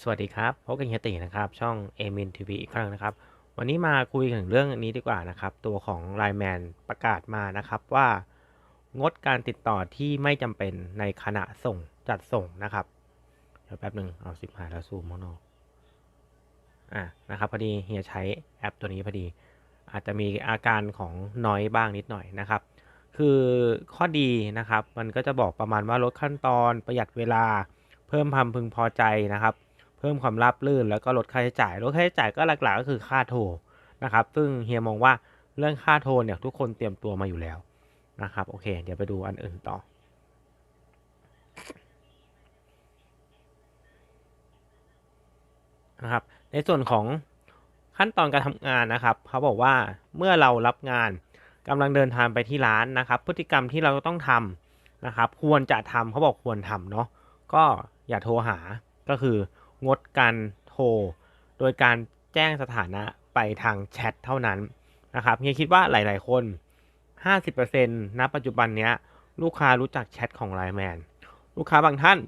สวัสดีครับพบกับเฮียตินะครับ ช่องเอมินทีวีอีกครั้งนะครับ วันนี้มาคุยถึงเรื่องนี้ดีกว่านะครับ ตัวของไลแมนประกาศมานะครับว่า งดการติดต่อที่ไม่จำเป็นในขณะส่งจัดส่งนะครับ เดี๋ยวแป๊บหนึ่งเอาสิบหายแล้วซูมข้างนอกอะนะครับพอดีเฮียใช้แอปตัวนี้พอดี อาจจะมีอาการของน้อยบ้างนิดหน่อยนะครับ คือข้อดีนะครับ มันก็จะบอกประมาณว่าลดขั้นตอนประหยัดเวลา เพิ่มความพึงพอใจนะครับ เพิ่มความราบรื่นแล้วก็ลดค่าใช้จ่ายลดค่าใช้จ่ายก็หลักๆ ก็คือค่าโทรนะครับ ซึ่งเฮียมองว่าเรื่องค่าโทรเนี่ยทุกคนเตรียมตัวมาอยู่แล้วนะครับโอเค เดี๋ยวไปดูอันอื่นต่อนะครับในส่วนของขั้นตอนการทำงานนะครับเขาบอกว่าเมื่อเรารับงานกำลังเดินทางไปที่ร้านนะครับ พฤติกรรมที่เราต้องทำนะครับ ควรจะทำเขาบอกควรทำเนาะก็ อย่าโทรหาก็คืองดการโทร โดยการแจ้งสถานะไปทางแชทเท่านั้นนะครับเฮียคิดว่าหลาย ๆ คน 50%ณปัจจุบันเนี้ยลูกค้ารู้จักแชทของไลน์แมนลูกค้าบางท่าน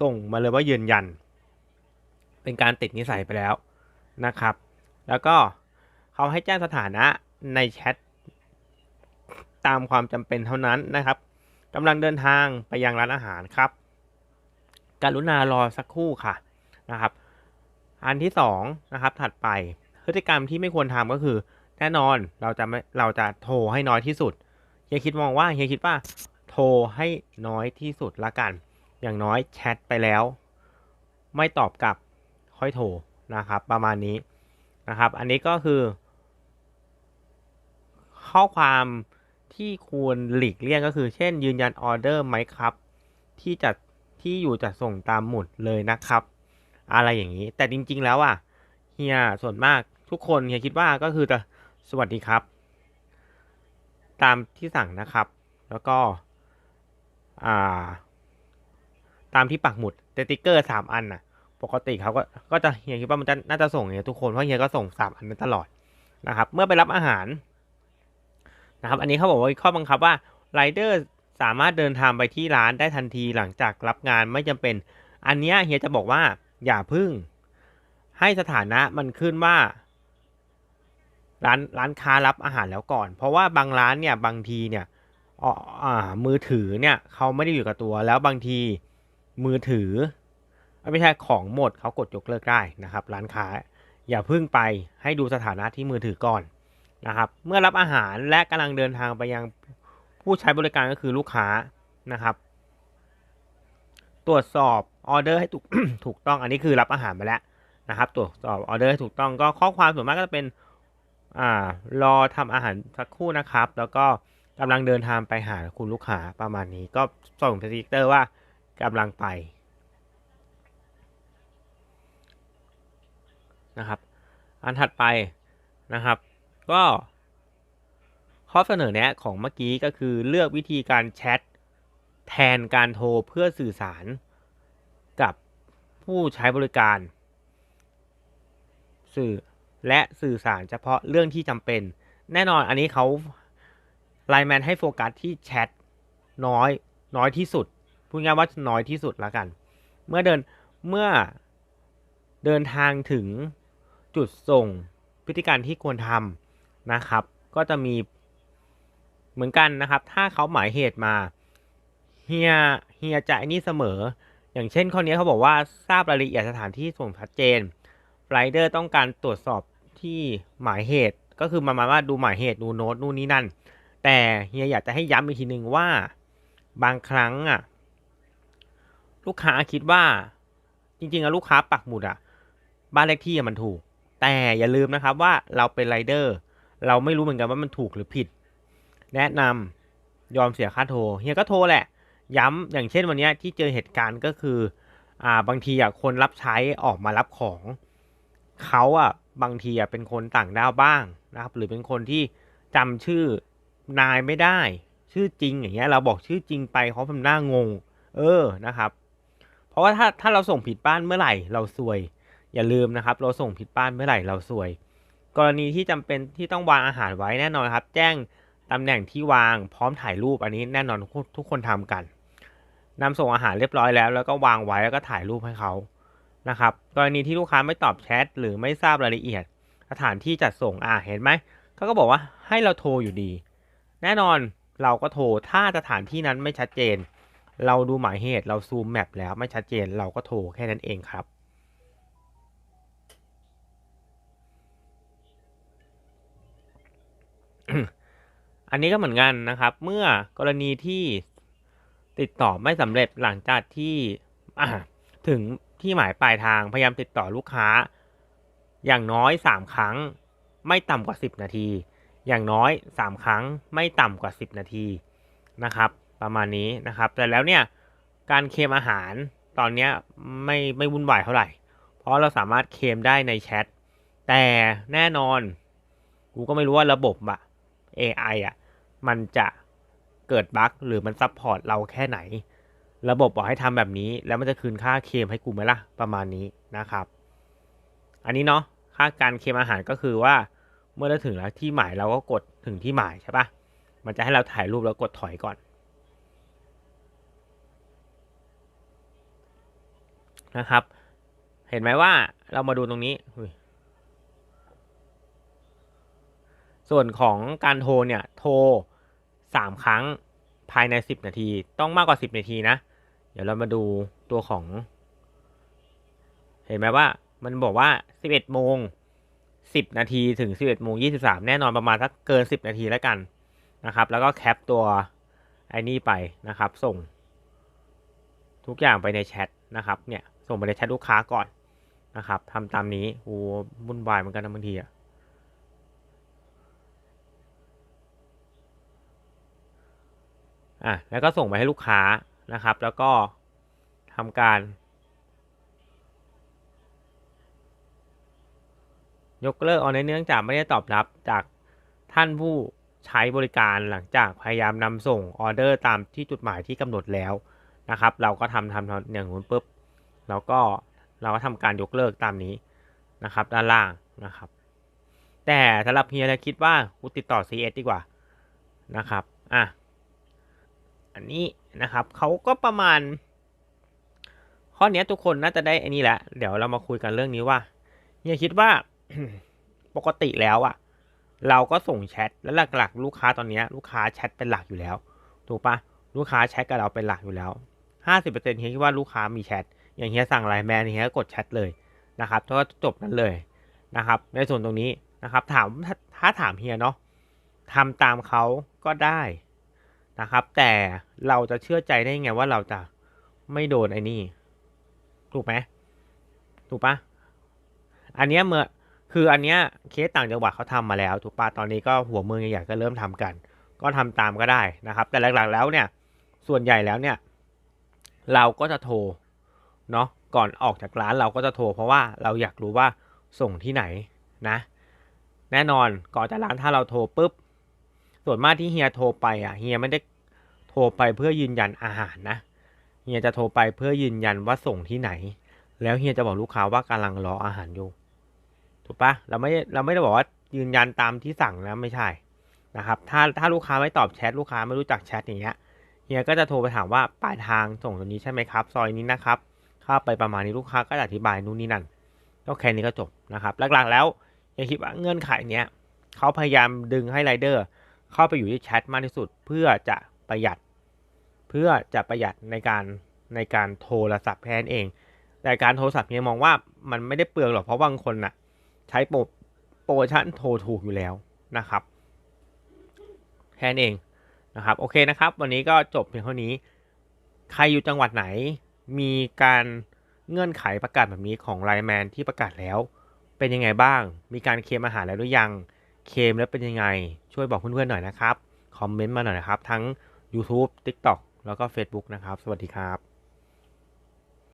ส่งมาเลยว่ายืนยัน เป็นการติดนิสัยไปแล้วนะครับ แล้วก็เขาให้แจ้งสถานะในแชทตามความจำเป็นเท่านั้นนะครับกำลังเดินทางไปยังร้านอาหารครับ กรุณารอสักครู่ค่ะนะครับ อันที่สองนะครับถัดไปพฤติกรรมที่ไม่ควรทำก็คือ แน่นอนเราจะไม่เราจะโทรให้น้อยที่สุดเฮียคิดมองว่าเฮียคิดว่าโทรให้น้อยที่สุดละกัน อย่างน้อยแชทไปแล้ว ไม่ตอบกลับค่อยโทรนะครับ ประมาณนี้นะครับ อันนี้ก็คือ ข้อความที่ควรหลีกเลี่ยงก็คือ เช่นยืนยันออเดอร์ไหมครับ ที่จะ ที่อยู่จะส่งตามหมุดเลยนะครับ อะไรอย่างนี้ แต่จริง ๆ แล้วอะเฮียส่วนมากทุกคนเฮียคิดว่าก็คือจะสวัสดีครับ ตามที่สั่งนะครับ แล้วก็อ่า ตามที่ปักหมุดสติ๊กเกอร์สามอันน่ะ ปกติเขาก็ก็จะเฮียคิดว่ามันจะน่าจะส่งเฮียทุกคนเพราะเฮียก็ส่งสามอันนั้นตลอดนะครับ เมื่อไปรับอาหารนะครับ อันนี้เขาบอกว่าข้อบังคับว่าไรเดอร์ สามารถเดินทางไปที่ร้านได้ทันทีหลังจากรับงานไม่จำเป็น อันนี้เฮียจะบอกว่าอย่าพึ่ง ให้สถานะมันขึ้นว่า ร้านร้านค้ารับอาหารแล้วก่อน เพราะว่าบางร้านเนี่ยบางทีเนี่ยอ่ามือถือเนี่ยเขาไม่ได้อยู่กับตัวแล้วบางทีมือถือไม่ใช่ของหมดเขากดยกเลิกได้นะครับ ร้านค้าอย่าพึ่งไปให้ดูสถานะที่มือถือก่อนนะครับ เมื่อรับอาหารและกำลังเดินทางไปยัง ผู้ใช้บริการก็คือลูกค้านะครับ ตรวจสอบออเดอร์ให้ถูกถูกต้องอันนี้คือรับอาหารมาแล้วนะครับ ตรวจสอบออเดอร์ให้ถูกต้องก็ข้อความส่วนมากก็จะเป็นอ่ารอทำอาหารสักครู่นะครับ แล้วก็กำลังเดินทางไปหาคุณลูกค้าประมาณนี้ ก็ส่งสติ๊กเกอร์ว่ากำลังไปนะครับ อันถัดไปนะครับ ก็ ข้อเสนอแนะของเมื่อกี้ก็คือเลือกวิธีการแชทแทนการโทรเพื่อสื่อสารกับผู้ใช้บริการ สื่อและสื่อสารเฉพาะเรื่องที่จำเป็น แน่นอนอันนี้เขาไลน์แมนให้โฟกัสที่แชทน้อยน้อยที่สุดพูดง่ายว่าน้อยที่สุดละกัน เมื่อเดินเมื่อเดินทางถึงจุดส่งพฤติการที่ควรทำนะครับ ก็จะมี เหมือนกันนะครับ ถ้าเขาหมายเหตุมาเฮียเฮียจะนี่เสมอ อย่างเช่นข้อนี้เขาบอกว่าทราบรายละเอียดสถานที่ส่งชัดเจนไรเดอร์ต้องการตรวจสอบที่หมายเหตุ ก็คือมามาว่าดูหมายเหตุดูโน้ตนู่นนี่นั่น แต่เฮียอยากจะให้ย้ำอีกทีหนึ่งว่าบางครั้งอะลูกค้าคิดว่าจริงๆอะลูกค้าปักหมุดอะบ้านเลขที่มันถูก แต่อย่าลืมนะครับว่าเราเป็นไรเดอร์ เราไม่รู้เหมือนกันว่ามันถูกหรือผิด แนะนำยอมเสียค่าโทรเฮียก็โทรแหละ ย้ำอย่างเช่นวันนี้ที่เจอเหตุการณ์ก็คืออ่าบางทีอะคนรับใช้ออกมารับของเขาอะบางทีอะเป็นคนต่างด้าวบ้างนะครับ หรือเป็นคนที่จำชื่อนายไม่ได้ ชื่อจริงอย่างเงี้ยเราบอกชื่อจริงไปเขาทำหน้างง เออนะครับ เพราะว่าถ้าถ้าเราส่งผิดบ้านเมื่อไหร่เราซวย อย่าลืมนะครับ เราส่งผิดบ้านเมื่อไหร่เราซวย กรณีที่จำเป็นที่ต้องวางอาหารไว้แน่นอนครับ แจ้ง ตำแหน่งที่วางพร้อมถ่ายรูปอันนี้แน่นอนทุกคนทำกันนำส่งอาหารเรียบร้อยแล้ว แล้วก็วางไว้แล้วก็ถ่ายรูปให้เขานะครับกรณีที่ลูกค้าไม่ตอบแชทหรือไม่ทราบรายละเอียด สถานที่จัดส่งอ่าเห็นไหมเขาก็บอกว่าให้เราโทรอยู่ดี แน่นอนเราก็โทรถ้าสถานที่นั้นไม่ชัดเจน เราดูหมายเหตุเราซูมแมปแล้วไม่ชัดเจน เราก็โทรแค่นั้นเองครับ อันนี้ก็เหมือนกันนะครับ เมื่อกรณีที่ติดต่อไม่สำเร็จหลังจากที่ถึงที่หมายปลายทางพยายามติดต่อลูกค้า อย่างน้อย 3 ครั้งไม่ต่ำกว่า 10 นาที อย่างน้อย 3 ครั้งไม่ต่ำกว่า 10 นาทีนะครับ ประมาณนี้นะครับ แต่แล้วเนี่ยการเคลมอาหารตอนนี้ไม่ไม่วุ่นวายเท่าไหร่ เพราะเราสามารถเคลมได้ในแชทแต่แน่นอน กูก็ไม่รู้ว่าระบบอะ AI อะ มันจะเกิดบั๊กหรือมันซับพอร์ตเราแค่ไหน ระบบบอกให้ทำแบบนี้ แล้วมันจะคืนค่าเคมให้กูไหมล่ะ ประมาณนี้นะครับ อันนี้เนาะค่าการเคมอาหารก็คือว่า เมื่อเราถึงแล้วที่หมายเราก็กดถึงที่หมายใช่ปะมันจะให้เราถ่ายรูปแล้วกดถอยก่อน นะครับ เห็นไหมว่าเรามาดูตรงนี้ส่วนของการโทรเนี่ย โทร สามครั้งภายในสิบนาที ต้องมากกว่าสิบนาทีนะ เดี๋ยวเรามาดูตัวของ เห็นไหมว่ามันบอกว่าสิบเอ็ดโมงสิบนาทีถึงสิบเอ็ดโมงยี่สิบสามแน่นอนประมาณสักเกินสิบนาทีแล้วกันนะครับ แล้วก็แคปตัวไอ้นี่ไปนะครับ ส่ง ทุกอย่างไปในแชทนะครับ เนี่ย ส่งไปในแชทลูกค้าก่อนนะครับทำตามนี้โอ้วุ่นวายเหมือนกันนะบางทีอะ อะแล้วก็ส่งไปให้ลูกค้านะครับ แล้วก็ทำการ ยกเลิกออเดอร์เนื่องจากไม่ได้ตอบรับจากท่านผู้ใช้บริการหลังจากพยายามนำส่งออเดอร์ตามที่จุดหมายที่กำหนดแล้วนะครับ เราก็ทำทำอย่างนู้นปุ๊บแล้วก็เราก็ทำการยกเลิกตามนี้นะครับ ด้านล่างนะครับ แต่สำหรับเฮียจะคิดว่ากูติดต่อ CS ดีกว่านะครับ อะ อันนี้นะครับเขาก็ประมาณ ข้อนี้ทุกคนน่าจะได้อันนี้แหละ เดี๋ยวเรามาคุยกันเรื่องนี้ว่าเฮียคิดว่าปกติแล้วอะเราก็ส่งแชทแล้วหลักๆ ลูกค้าตอนนี้ลูกค้าแชทเป็นหลักอยู่แล้วถูกปะลูกค้าแชทกับเราเป็นหลักอยู่แล้วห้าสิบเปอร์เซ็นต์เฮียคิดว่าลูกค้ามีแชทอย่างเฮียสั่งไลน์แมนเฮียก็กดแชทเลยนะครับก็จบนั้นเลยนะครับ ในส่วนตรงนี้นะครับ ถามถ้าถามเฮียเนาะทำตามเขาก็ได้ นะครับ แต่เราจะเชื่อใจได้ไงว่าเราจะไม่โดนไอ้นี่ ถูกไหมถูกปะอันเนี้ยเมื่อคืออันเนี้ยเคสต่างจังหวัดเขาทำมาแล้ว ถูกปะตอนนี้ก็หัวเมืองใหญ่ๆก็เริ่มทำกัน ก็ทำตามก็ได้นะครับ แต่หลักๆแล้วเนี่ย ส่วนใหญ่แล้วเนี่ย เราก็จะโทรเนาะก่อนออกจากร้านเราก็จะโทร เพราะว่าเราอยากรู้ว่าส่งที่ไหนนะ แน่นอนก่อนจากร้านถ้าเราโทรปุ๊บ ส่วนมากที่เฮียโทรไปอะเฮียไม่ได้โทรไปเพื่อยืนยันอาหารนะเฮียจะโทรไปเพื่อยืนยันว่าส่งที่ไหน แล้วเฮียจะบอกลูกค้าว่ากำลังรออาหารอยู่ ถูกปะเราไม่เราไม่ได้บอกว่ายืนยันตามที่สั่งนะไม่ใช่นะครับ ถ้าถ้าลูกค้าไม่ตอบแชทลูกค้าไม่รู้จักแชทอย่างเงี้ยเฮียก็จะโทรไปถามว่าปลายทางส่งตรงนี้ใช่ไหมครับ ซอยนี้นะครับเข้าไปประมาณนี้ลูกค้าก็จะอธิบายนู่นนี่นั่นก็แค่นี้ก็จบนะครับหลักๆแล้วเฮียคิดว่าเงื่อนไขเนี้ยเขาพยายามดึงให้ไรเดอร์ เข้าไปอยู่ที่แชทมากที่สุด เพื่อจะประหยัด เพื่อจะประหยัดในการในการโทรศัพท์แค่นั้นเอง แต่การโทรศัพท์เนี่ยมองว่ามันไม่ได้เปลืองหรอกเพราะบางคนน่ะใช้โปรโปรโมชั่นโทรถูกอยู่แล้วนะครับแค่นั้นเองนะครับโอเคนะครับ วันนี้ก็จบเพียงเท่านี้ ใครอยู่จังหวัดไหนมีการเงื่อนไขประกาศแบบนี้ของไลแมนที่ประกาศแล้ว เป็นยังไงบ้าง มีการเคลมอาหารแล้วหรือยัง เคลมแล้วเป็นยังไง ช่วยบอกเพื่อนๆหน่อยนะครับ คอมเมนต์มาหน่อยนะครับ ทั้ง YouTube TikTok แล้วก็ Facebook นะครับ สวัสดีครับ